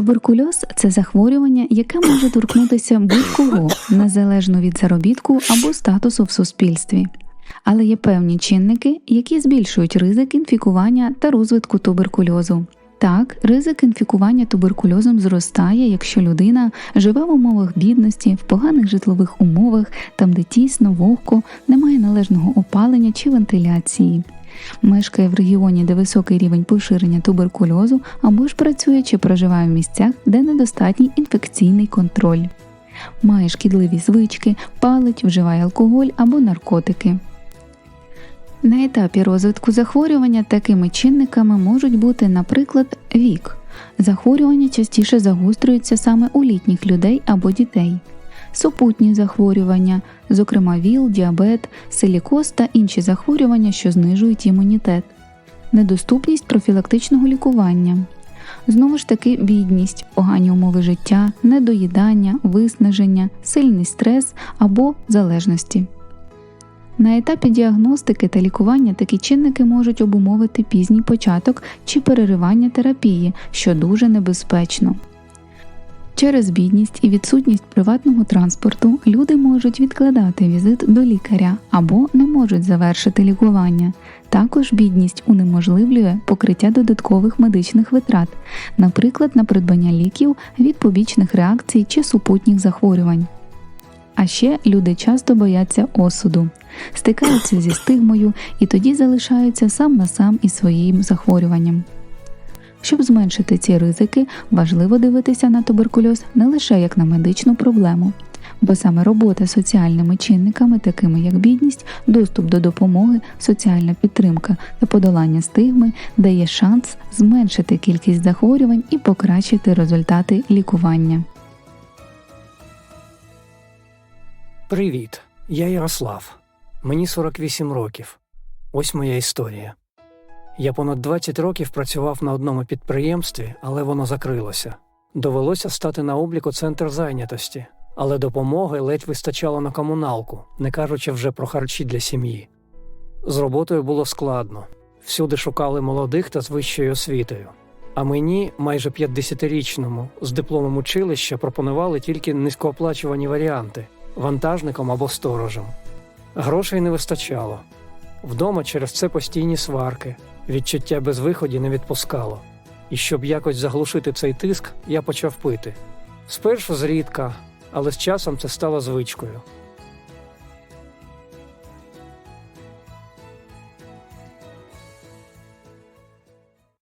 Туберкульоз це захворювання, яке може торкнутися будь-кого незалежно від заробітку або статусу в суспільстві. Але є певні чинники, які збільшують ризик інфікування та розвитку туберкульозу. Так, ризик інфікування туберкульозом зростає, якщо людина живе в умовах бідності, в поганих житлових умовах, там де тісно, вогко, немає належного опалення чи вентиляції. Мешкає в регіоні, де високий рівень поширення туберкульозу, або ж працює чи проживає в місцях, де недостатній інфекційний контроль. Має шкідливі звички, палить, вживає алкоголь або наркотики. На етапі розвитку захворювання такими чинниками можуть бути, наприклад, вік. Захворювання частіше загострюються саме у літніх людей або дітей, супутні захворювання, зокрема ВІЛ, діабет, силікоз та інші захворювання, що знижують імунітет, недоступність профілактичного лікування. Знову ж таки, бідність, погані умови життя, недоїдання, виснаження, сильний стрес або залежності. На етапі діагностики та лікування такі чинники можуть обумовити пізній початок чи переривання терапії, що дуже небезпечно. Через бідність і відсутність приватного транспорту люди можуть відкладати візит до лікаря або не можуть завершити лікування. Також бідність унеможливлює покриття додаткових медичних витрат, наприклад, на придбання ліків від побічних реакцій чи супутніх захворювань. А ще люди часто бояться осуду, стикаються зі стигмою і тоді залишаються сам на сам із своїм захворюванням. Щоб зменшити ці ризики, важливо дивитися на туберкульоз не лише як на медичну проблему, бо саме робота з соціальними чинниками, такими як бідність, доступ до допомоги, соціальна підтримка та подолання стигми, дає шанс зменшити кількість захворювань і покращити результати лікування. Привіт, я Ярослав. Мені 48 років. Ось моя історія. Я понад 20 років працював на одному підприємстві, але воно закрилося. Довелося стати на облік у центр зайнятості, але допомоги ледь вистачало на комуналку, не кажучи вже про харчі для сім'ї. З роботою було складно. Всюди шукали молодих та з вищою освітою. А мені, майже 50-річному, з дипломом училища пропонували тільки низькооплачувані варіанти вантажником або сторожем. Грошей не вистачало. Вдома через це постійні сварки, відчуття безвиході не відпускало. І щоб якось заглушити цей тиск, я почав пити. Спершу зрідка, але з часом це стало звичкою.